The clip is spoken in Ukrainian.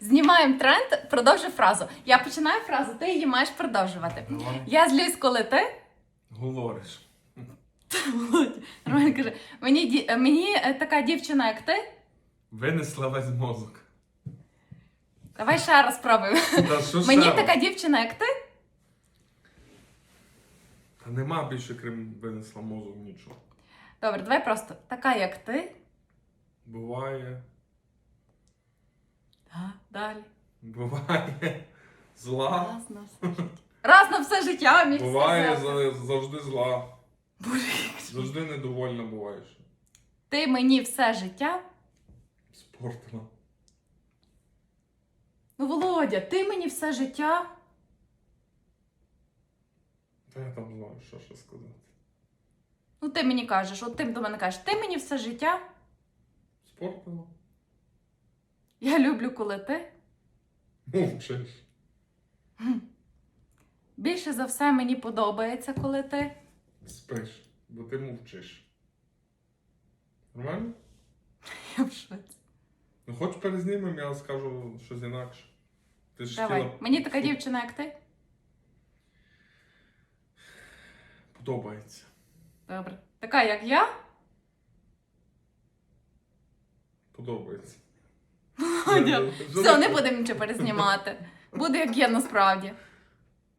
Знімаємо тренд, продовжуй фразу. Я починаю фразу, ти її маєш продовжувати. Давай. Я злюсь, коли ти. Говориш. Роман каже, мені, ді- е, мені е, така дівчина, як ти. Винесла весь мозок. Давай ще раз спробуємо. Та що Мені ще? така дівчина, як ти. Та нема більше, крім винесла мозок, нічого. Добре, давай просто така, як ти. Буває. А, далі. Буває зла. Раз на все життя. Раз на все життя міг Буває сказати. за- завжди зла. Боже, як же. Завжди недовольна буваєш. Ти мені все життя. Спортила. Ну, Володя, ти мені все життя. Та я там знаю, що ще сказати. Ну, ти мені кажеш, от ти до мене кажеш, ти мені все життя. Спортила. Я люблю, коли ти. Мовчиш. Більше за все мені подобається, коли ти. Спиш, бо ти мовчиш. Нормально? Я в шоці. Ну хоч перезнімемо, я скажу щось інакше. Ти ж Давай. хотіла- Мені така дівчина, як ти. Подобається. Добре. Така, як я. Подобається. Вже Все, не будемо нічого перезнімати. Буде як є насправді.